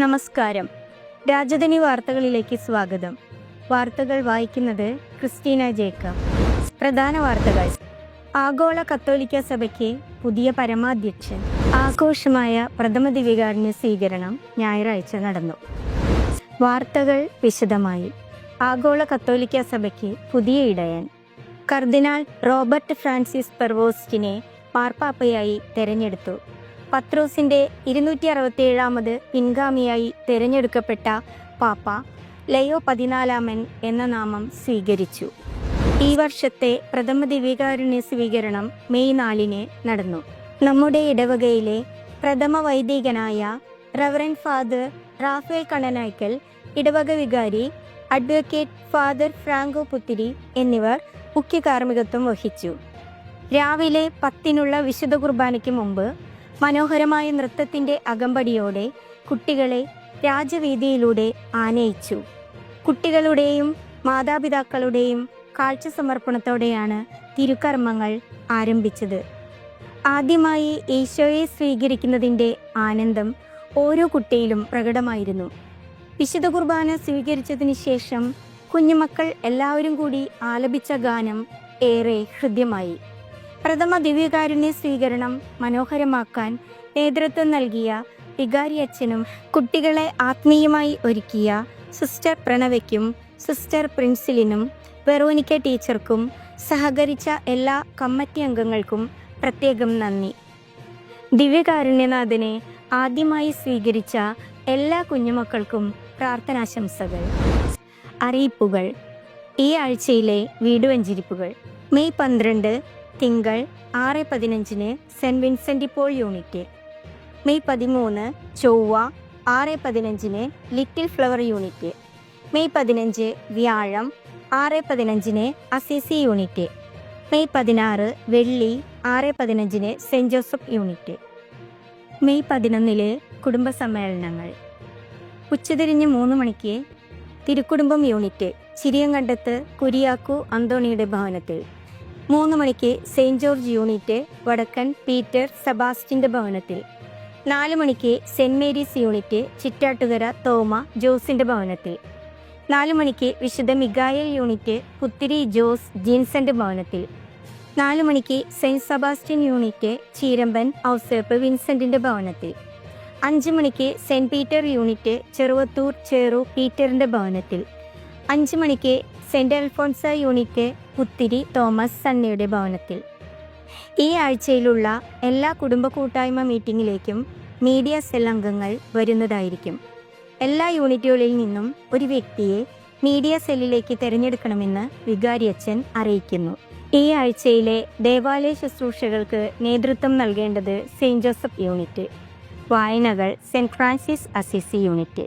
നമസ്കാരം. രാജധാനി വാർത്തകളിലേക്ക് സ്വാഗതം. വാർത്തകൾ വായിക്കുന്നത് ക്രിസ്റ്റീന ജേക്കബ്. പ്രധാന വാർത്തകൾ. ആഗോള കത്തോലിക്ക സഭയ്ക്ക് പുതിയ പരമാധ്യക്ഷൻ. ആഘോഷമായ പ്രഥമ ദിവികാരുണ്യ സ്വീകരണം ഞായറാഴ്ച നടന്നു. വാർത്തകൾ വിശദമായി. ആഗോള കത്തോലിക്ക സഭയ്ക്ക് പുതിയ ഇടയൻ. കർദിനാൾ റോബർട്ട് ഫ്രാൻസിസ് പെർവോസ്റ്റിനെ മാർപ്പാപ്പയായി തെരഞ്ഞെടുത്തു. പത്രോസിന്റെ ഇരുന്നൂറ്റി അറുപത്തിയേഴാമത് പിൻഗാമിയായി തിരഞ്ഞെടുക്കപ്പെട്ട പാപ്പ ലയോ പതിനാലാമൻ എന്ന നാമം സ്വീകരിച്ചു. ഈ വർഷത്തെ പ്രഥമ ദിവികാരുണ്യ സ്വീകരണം മെയ് നാലിന് നടന്നു. നമ്മുടെ ഇടവകയിലെ പ്രഥമ വൈദികനായ റവറൻ ഫാദർ റാഫേൽ കണ്ണനായ്ക്കൽ ഇടവക വികാരി അഡ്വക്കേറ്റ് ഫാദർ ഫ്രാങ്കോ പുത്തിരി എന്നിവർ മുഖ്യ കാർമ്മികത്വം വഹിച്ചു. രാവിലെ പത്തിനുള്ള വിശുദ്ധ കുർബാനയ്ക്ക് മുമ്പ് മനോഹരമായ നൃത്തത്തിന്റെ അകമ്പടിയോടെ കുട്ടികളെ രാജവീതിയിലൂടെ ആനയിച്ചു. കുട്ടികളുടെയും മാതാപിതാക്കളുടെയും കാഴ്ച സമർപ്പണത്തോടെയാണ് തിരുക്കർമ്മങ്ങൾ ആരംഭിച്ചത്. ആദ്യമായി ഈശോയെ സ്വീകരിക്കുന്നതിന്റെ ആനന്ദം ഓരോ കുട്ടിയിലും പ്രകടമായിരുന്നു. വിശുദ്ധ കുർബാന സ്വീകരിച്ചതിന് ശേഷം കുഞ്ഞുമക്കൾ എല്ലാവരും കൂടി ആലപിച്ച ഗാനം ഏറെ ഹൃദ്യമായി. പ്രഥമ ദിവ്യകാരുണ്യ സ്വീകരണം മനോഹരമാക്കാൻ നേതൃത്വം നൽകിയ വികാരി അച്ഛനും കുട്ടികളെ ആത്മീയമായി ഒരുക്കിയ സിസ്റ്റർ പ്രണവയ്ക്കും സിസ്റ്റർ പ്രിൻസിലിനും വെറോനിക്ക ടീച്ചർക്കും സഹകരിച്ച എല്ലാ കമ്മിറ്റി അംഗങ്ങൾക്കും പ്രത്യേകം നന്ദി. ദിവ്യകാരുണ്യനാഥനെ ആദ്യമായി സ്വീകരിച്ച എല്ലാ കുഞ്ഞുമക്കൾക്കും പ്രാർത്ഥനാശംസകൾ. അറിയിപ്പുകൾ. ഈ ആഴ്ചയിലെ വീടുവഞ്ചിരിപ്പുകൾ മെയ് പന്ത്രണ്ട് തിങ്കൾ ആറ് പതിനഞ്ചിന് സെന്റ് വിൻസെന്റ് ഇപ്പോൾ യൂണിറ്റ്. മെയ് പതിമൂന്ന് ചൊവ്വ ആറ് പതിനഞ്ചിന് ലിറ്റിൽ ഫ്ലവർ യൂണിറ്റ്. മെയ് പതിനഞ്ച് വ്യാഴം ആറ് പതിനഞ്ചിന് അസിസി യൂണിറ്റ്. മെയ് പതിനാറ് വെള്ളി ആറ് പതിനഞ്ചിന് സെന്റ് ജോസഫ് യൂണിറ്റ്. മെയ് പതിനൊന്നിൽ കുടുംബ സമ്മേളനങ്ങൾ ഉച്ചതിരിഞ്ഞ് മൂന്ന് മണിക്ക് തിരുക്കുടുംബം യൂണിറ്റ്. ചിരിയങ്കണ്ടത്ത് കുരിയാക്കു അന്തോണിയുടെ ഭവനത്തിൽ. മൂന്ന് മണിക്ക് saint George unit Vadakkan Peter സെബാസ്റ്റിന്റെ ഭവനത്തിൽ. നാല് മണിക്ക് saint Mary's unit Chittattukara Thoma ജോസിന്റെ ഭവനത്തിൽ. നാല് മണിക്ക് വിശുദ്ധ മിഗായൽ യൂണിറ്റ് പുത്തിരി ജോസ് ജീൻസന്റെ ഭവനത്തിൽ. നാല് മണിക്ക് saint Sebastian unit Cheeramban Ouseph വിൻസെന്റിന്റെ ഭവനത്തിൽ. അഞ്ച് മണിക്ക് saint Peter unit Cheruvathur Cheru പീറ്ററിന്റെ ഭവനത്തിൽ. അഞ്ച് മണിക്ക് saint Alphonsa unit Puthiri Thomas സണ്ണിയുടെ ഭവനത്തിൽ. ഈ ആഴ്ചയിലുള്ള എല്ലാ കുടുംബ കൂട്ടായ്മ മീറ്റിംഗിലേക്കും മീഡിയ സെൽ അംഗങ്ങൾ വരുന്നതായിരിക്കും. എല്ലാ യൂണിറ്റുകളിൽ നിന്നും ഒരു വ്യക്തിയെ മീഡിയ സെല്ലിലേക്ക് തിരഞ്ഞെടുക്കണമെന്ന് വികാരിയച്ഛൻ അറിയിക്കുന്നു. ഈ ആഴ്ചയിലെ ദേവാലയ ശുശ്രൂഷകൾക്ക് നേതൃത്വം നൽകേണ്ടത് സെയിന്റ് ജോസഫ് യൂണിറ്റ് വായനകൾ സെന്റ് ഫ്രാൻസിസ് അസിസി യൂണിറ്റ്.